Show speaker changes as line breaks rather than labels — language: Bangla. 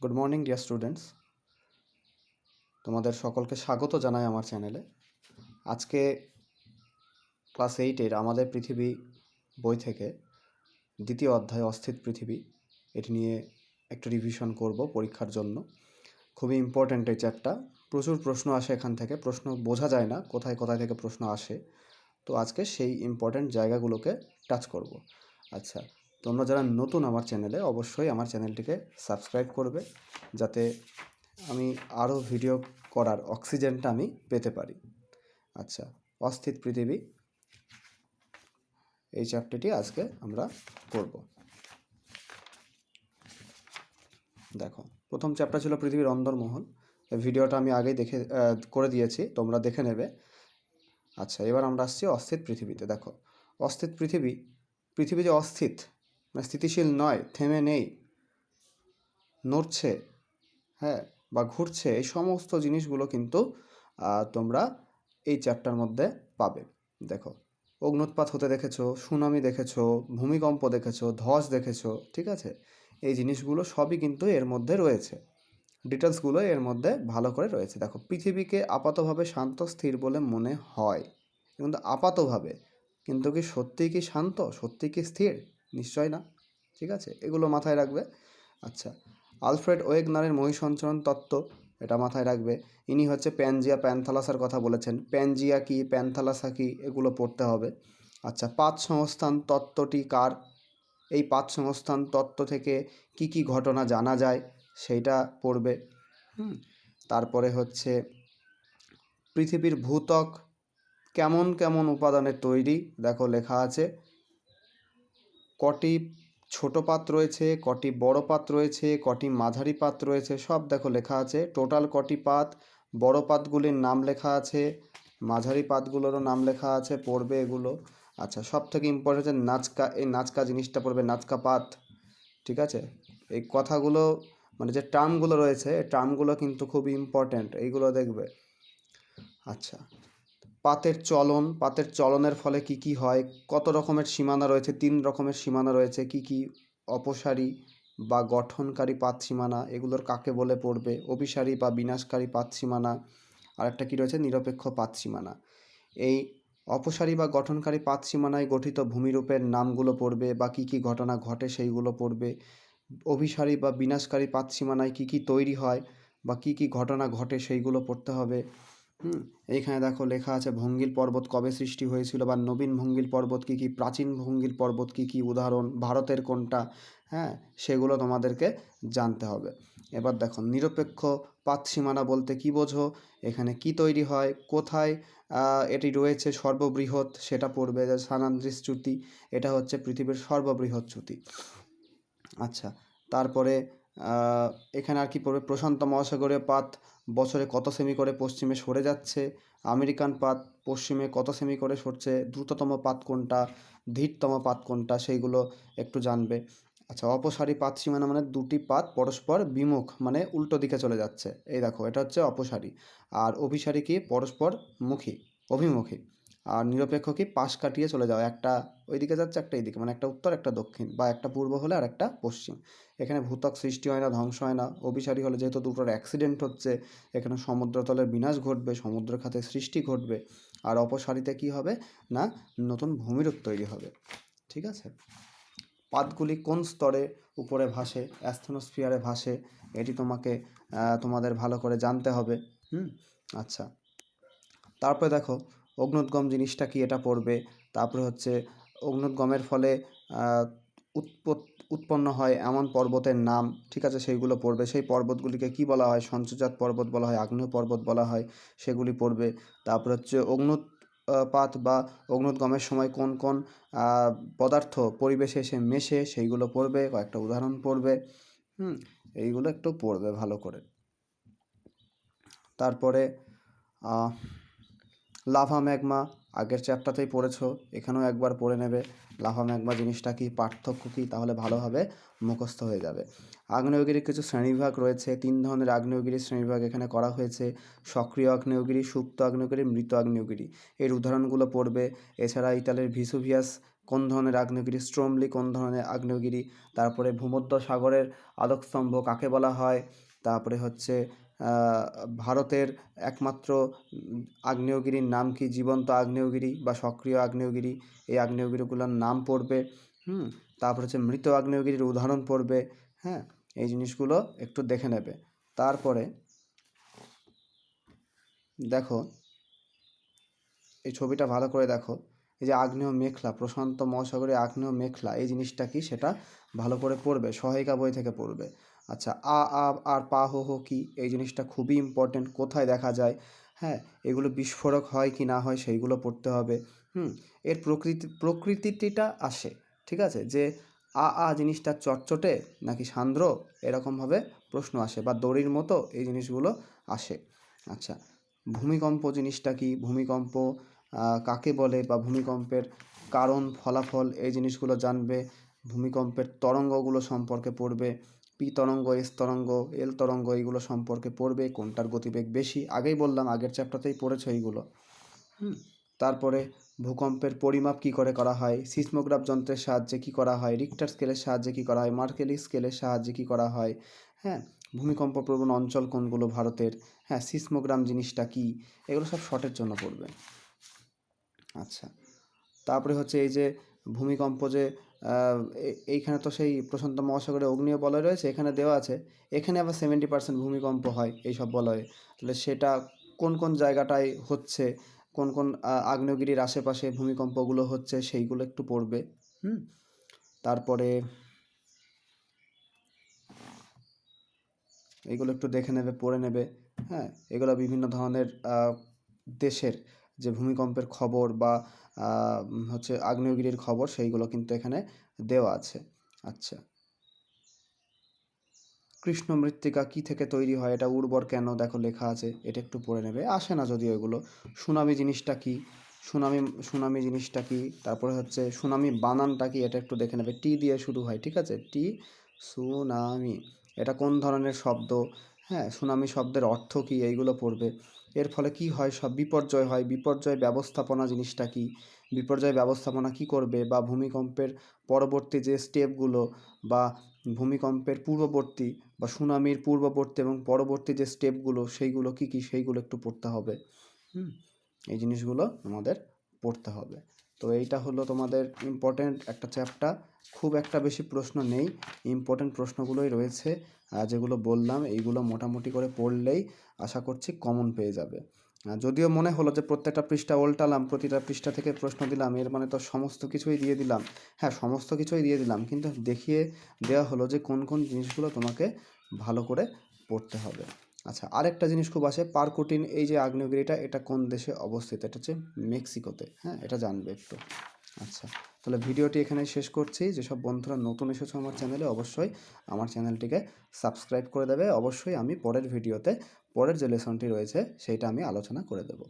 গুড মর্নিং ডিয়ার স্টুডেন্টস তোমাদের সকলকে স্বাগত জানাই আমার চ্যানেলে আজকে ক্লাস এইটের আমাদের পৃথিবী বই থেকে দ্বিতীয় অধ্যায় অস্থিত পৃথিবী, এটি নিয়ে একটু রিভিশন করব পরীক্ষার জন্য। খুবই ইম্পর্ট্যান্ট এই চ্যাপ্টার প্রচুর প্রশ্ন আসে এখান থেকে। প্রশ্ন বোঝা যায় না কোথায় কোথায় থেকে প্রশ্ন আসে। তো আজকে সেই ইম্পর্ট্যান্ট জায়গাগুলোকে টাচ করব। আচ্ছা তোমরা যারা নতুন আমার চ্যানেলে, অবশ্যই আমার চ্যানেলটিকে সাবস্ক্রাইব করবে, যাতে আমি আরও ভিডিও করার অক্সিজেনটা আমি পেতে পারি। আচ্ছা অস্থিত পৃথিবী। এই চ্যাপ্টারটি আজকে আমরা করব। দেখো, প্রথম চ্যাপ্টার ছিল পৃথিবীর অন্দরমহল। ভিডিওটা আমি আগেই দেখে করে দিয়েছি, তোমরা দেখে নেবে। আচ্ছা এবার আমরা আসছি অস্থিত পৃথিবীতে। দেখো, অস্থিত পৃথিবী পৃথিবী যে অস্থিত স্থিতিশীল নয়, থেমে নেই, নড়ছে হ্যাঁ বা ঘুরছে, এই সমস্ত জিনিসগুলো কিন্তু তোমরা এই চ্যাপ্টার মধ্যে পাবে। দেখো অগ্নুৎপাত হতে দেখেছ, সুনামি দেখেছ, ভূমিকম্প দেখেছ, ধস দেখেছ, ঠিক আছে? এই জিনিসগুলো সবই কিন্তু এর মধ্যে রয়েছে। ডিটেলসগুলো এর মধ্যে ভালো করে রয়েছে। দেখো, পৃথিবীকে আপাতভাবে শান্ত, স্থির বলে মনে হয়। কিন্তু আপাতভাবে, কিন্তু কি সত্যিই কি শান্ত? সত্যিই কি স্থির? নিশ্চয় না? ঠিক আছে? এগুলো মাথায় রাখবে। আচ্ছা আলফ্রেড ওয়েগনারের মহিসঞ্চরণ তত্ত্ব এটা মাথায় রাখবে। ইনি হচ্ছে প্যানজিয়া প্যান্থালাসার কথা বলেছেন। প্যানজিয়া কি, প্যান্থালাসা কি, এগুলো পড়তে হবে। আচ্ছা পাঁচ সংস্থান তত্ত্বটি কার? এই পাঁচ সংস্থান তত্ত্ব থেকে কি কি ঘটনা জানা যায় সেইটা পড়বে। হুম, তারপরে হচ্ছে পৃথিবীর ভূত্বক কেমন কেমন উপাদানের তৈরি? দেখো লেখা আছে। কটি ছোট পাত রয়েছে, কটি বড় পাত রয়েছে, কটি মাঝারি পাত রয়েছে, সব দেখো লেখা আছে। টোটাল কটি পাত? বড় পাতগুলির নাম লেখা আছে, মাঝারি পাতগুলোরও নাম লেখা আছে, পড়বে এগুলো। আচ্ছা সব থেকে ইম্পর্টেন্ট হচ্ছে নাচকা, এই নাচকা জিনিসটা পড়বে, নাচকা পাত। ঠিক আছে? এই কথাগুলো মানে যে টার্মগুলো রয়েছে টার্মগুলো কিন্তু খুব ইম্পর্ট্যান্ট এইগুলো দেখবে। আচ্ছা। পাতের চলন, পাতের চলনের ফলে কি কি হয়, কত রকমের সীমানা রয়েছে, তিন রকমের সীমানা রয়েছে, কি কি অপসারী বা গঠনকারী পাত সীমানা, এগুলোর কাকে বলে পড়বে, অভিসারী বা বিনাশকারী পাত সীমানা আর একটা কী রয়েছে, নিরপেক্ষ পাত সীমানা। এই অপসারী বা গঠনকারী পাত সীমানায় গঠিত ভূমিরূপের নামগুলো পড়বে বা কি কি ঘটনা ঘটে সেইগুলো পড়বে, অভিসারী বা বিনাশকারী পাত সীমানায় কি কি তৈরি হয় বা কি কি ঘটনা ঘটে সেইগুলো পড়তে হবে হুম, এইখানে দেখো লেখা আছে, ভঙ্গিল পর্বত কবে সৃষ্টি হয়েছিল বা নবীন ভঙ্গিল পর্বত কী কী, প্রাচীন ভঙ্গিল পর্বত কী কী, উদাহরণ, ভারতের কোনটা? হ্যাঁ সেগুলো তোমাদেরকে জানতে হবে। এবার দেখো, নিরপেক্ষ পাত সীমানা বলতে কি বোঝো? এখানে কি তৈরি হয়? কোথায় এটি রয়েছে সর্ববৃহৎ? সেটা পড়বে যে সানান্দ্রিস চ্যুতি, এটা হচ্ছে পৃথিবীর সর্ববৃহৎ চ্যুতি। আচ্ছা তারপরে এখানে আর কি পড়বে? প্রশান্ত মহাসাগরীয় পাত বছরে কত সেমি করে পশ্চিমে সরে যাচ্ছে? আমেরিকান পাত পশ্চিমে কত সেমি করে সরছে? দ্রুততম পাত কোনটা? ধীরতম পাত কোনটা? সেইগুলো একটু জানবে। আচ্ছা অপসারী পাত সীমানা মানে দুটি পাত পরস্পর বিমুখ মানে উল্টো দিকে চলে যাচ্ছে। এই দেখো, এটা হচ্ছে অপসারী। আর অভিসারী কি? পরস্পর মুখী, অভিমুখী। আর নিরপেক্ষ কি পাশ কাটিয়ে চলে যাওয়া, একটা ওইদিকে যাচ্ছে, একটা এইদিকে মানে একটা উত্তর, একটা দক্ষিণ, বা একটা পূর্ব হলে আর একটা পশ্চিম। এখানে ভূত্বক সৃষ্টি হয় না, ধ্বংস হয় না। অভিসারী হলে যেহেতু দুটোর অ্যাক্সিডেন্ট হচ্ছে, এখানে সমুদ্রতলের বিনাশ ঘটবে, সমুদ্র খাতে সৃষ্টি ঘটবে। আর অপসারিতে কি হবে? না, নতুন ভূমিরূপ তৈরি হবে। ঠিক আছে? পাতগুলি কোন স্তরে উপরে ভাসে, অ্যাস্থনোস্ফিয়ারে ভাসে, এটি তোমাকে তোমাদের ভালো করে জানতে হবে। হুম? আচ্ছা। তারপরে দেখো অগ্নুদ্গম জিনিসটা কি এটা পড়বে? তারপরে হচ্ছে অগ্নুদ্গমের ফলে উৎপন্ন হয় এমন পর্বতের নাম, ঠিক আছে? সেইগুলো পড়বে। সেই পর্বতগুলিকে কি বলা হয়? সঞ্চজাত পর্বত বলা হয়, আগ্নেয় পর্বত বলা হয়, সেগুলি পড়বে। তারপর হচ্ছে অগ্নুৎ পাত বা অগ্নুদ্গমের সময় কোন কোন পদার্থ পরিবেশে এসে মেশে, সেইগুলো পড়বে, কয়েকটা উদাহরণ পড়বে। হুম, এইগুলো একটু পড়বে ভালো করে। তারপরে লাভা ম্যাগমা, আগের চ্যাপ্টারতেই পড়েছো, এখানেও একবার পড়ে নেবে। লাভা ম্যাগমা জিনিসটা কি পার্থক্য কী? তাহলে ভালোভাবে মুখস্থ হয়ে যাবে। আগ্নেয়গিরির কিছু শ্রেণীবিভাগ রয়েছে, তিন ধরনের আগ্নেয়গিরির শ্রেণীবিভাগ এখানে করা হয়েছে। সক্রিয় আগ্নেয়গিরি, সুপ্ত আগ্নেয়গিরি, মৃত আগ্নেয়গিরি। এর উদাহরণগুলো পড়বে। এছাড়া ইতালির ভিসুভিয়াস, কোন ধরনের আগ্নেয়গিরি? স্ট্রোমলি কোন ধরনের আগ্নেয়গিরি? তারপরে ভূমধ্য সাগরের আলোকস্তম্ভ কাকে বলা হয়? তারপরে হচ্ছে ভারতের একমাত্র আগ্নেয়গিরির নাম কি? জীবন্ত আগ্নেয়গিরি বা সক্রিয় আগ্নেয়গিরি? এই আগ্নেয়গিরিগুলোর নাম পড়বে, হুম, তারপর হচ্ছে মৃত আগ্নেয়গিরির উদাহরণ পড়বে হ্যাঁ এই জিনিসগুলো একটু দেখে নেবে। তারপরে দেখো, এই ছবিটা ভালো করে দেখো। এই যে আগ্নেয় মেখলা, প্রশান্ত মহাসাগরে আগ্নেয় মেখলা, এই জিনিসটা কি? সেটা ভালো করে পড়বে, সহায়িকা বই থেকে পড়বে। আচ্ছা আ আ, আর, পা, হো হো, কি? এই জিনিসটা খুবই ইম্পর্টেন্ট কোথায় দেখা যায়? হ্যাঁ এগুলো বিস্ফোরক হয় কি না হয় সেইগুলো পড়তে হবে। হুম, এর প্রকৃতি, প্রকৃতিটা আসে, ঠিক আছে? যে আ আ জিনিসটা চটচটে নাকি সান্দ্র, এরকমভাবে প্রশ্ন আসে বা দড়ির মতো এই জিনিসগুলো আসে। আচ্ছা ভূমিকম্প জিনিসটা কি? ভূমিকম্প কাকে বলে বা ভূমিকম্পের কারণ, ফলাফল, এই জিনিসগুলো জানবে। ভূমিকম্পের তরঙ্গগুলো সম্পর্কে পড়বে। পি তরঙ্গ, এস তরঙ্গ, এল তরঙ্গ এইগুলো সম্পর্কে পড়বে, কোনটার গতিবেগ বেশি। আগেই বললাম, আগের চ্যাপ্টারতেই পড়েছো এইগুলো। তারপরে ভূকম্পের পরিমাপ কি করে করা হয়? সিসমোগ্রাফ যন্ত্রের সাহায্যে কি করা হয়? রিক্টার স্কেলের সাহায্যে কি করা হয়? মার্কেলি স্কেলের সাহায্যে কি করা হয়? হ্যাঁ ভূমিকম্প প্রবণ অঞ্চল কোনগুলো ভারতের? হ্যাঁ সিসমোগ্রাম জিনিসটা কি? এগুলো সব শর্টের জন্য পড়বে। আচ্ছা। তারপরে হচ্ছে এই যে ভূমিকম্প যে এইখানে তো সেই প্রশান্ত মহাসাগরে অগ্নিয় বলয় রয়েছে, এখানে দেওয়া আছে। এখানে আবার সেভেন্টি পার্সেন্ট ভূমিকম্প হয় এইসব বলয়ে। তাহলে সেটা কোন কোন জায়গাটায় হচ্ছে, কোন কোন আগ্নেয়গিরির আশেপাশে ভূমিকম্পগুলো হচ্ছে সেইগুলো একটু পড়বে। হুম? তারপরে এগুলো একটু দেখে নেবে, পড়ে নেবে। হ্যাঁ এগুলো বিভিন্ন ধরনের দেশের যে ভূমিকম্পের খবর বা হচ্ছে আগ্নেয়গিরির খবর সেইগুলো কিন্তু এখানে দেওয়া আছে। আচ্ছা। কৃষ্ণ মৃত্তিকা কি থেকে তৈরি হয়? এটা উর্বর কেন? দেখো লেখা আছে, এটা একটু পড়ে নেবে। আসে না যদিও এগুলো। সুনামি জিনিসটা কি? সুনামি সুনামি জিনিসটা কি? তারপরে হচ্ছে সুনামি বানানটা কি? এটা একটু দেখে নেবে। টি দিয়ে শুরু হয়, ঠিক আছে? টি সুনামি। এটা কোন ধরনের শব্দ? হ্যাঁ সুনামি শব্দের অর্থ কি এইগুলো পড়বে। এর ফলে কি হয়? সব বিপর্যয় হয়। বিপর্যয় ব্যবস্থাপনা জিনিসটা কি? বিপর্যয় ব্যবস্থাপনা কি করবে? বা ভূমিকম্পের পরবর্তী যে স্টেপগুলো বা ভূমিকম্পের পূর্ববর্তী বা সুনামির পূর্ববর্তী এবং পরবর্তী যে স্টেপগুলো সেইগুলো কি কি? সেইগুলো একটু পড়তে হবে। হুম, এই জিনিসগুলো আমাদের পড়তে হবে। তো এইটা হলো তোমাদের ইম্পর্ট্যান্ট একটা চ্যাপ্টার খুব একটা বেশি প্রশ্ন নেই। ইম্পর্ট্যান্ট প্রশ্নগুলোই রয়েছে যেগুলো বললাম, এইগুলো মোটামুটি করে পড়লেই আশা করছি কমন পেয়ে যাবে। যদিও মনে হলো যে প্রত্যেকটা পৃষ্ঠা উল্টালাম, প্রতিটা পৃষ্ঠা থেকে প্রশ্ন দিলাম, এর মানে তো সমস্ত কিছুই দিয়ে দিলাম। হ্যাঁ সমস্ত কিছুই দিয়ে দিলাম, কিন্তু দেখিয়ে দেওয়া হলো যে কোন কোন জিনিসগুলো তোমাকে ভালো করে পড়তে হবে। আচ্ছা আরেকটা জিনিস খুব আছে, পার্কোটিন, এই যে আগ্নেয়গিরিটা, এটা কোন দেশে অবস্থিত? এটা হচ্ছে মেক্সিকোতে হ্যাঁ? এটা জানবে একটু। আচ্ছা তাহলে ভিডিওটি এখানে শেষ করছি। যেসব বন্ধুরা নতুন এসেছ আমার চ্যানেলে, অবশ্যই আমার চ্যানেলটিকে সাবস্ক্রাইব করে দেবে। অবশ্যই আমি পরের ভিডিওতে, পরের যে লেসনটি রয়েছে, সেইটা আমি আলোচনা করে দেবো।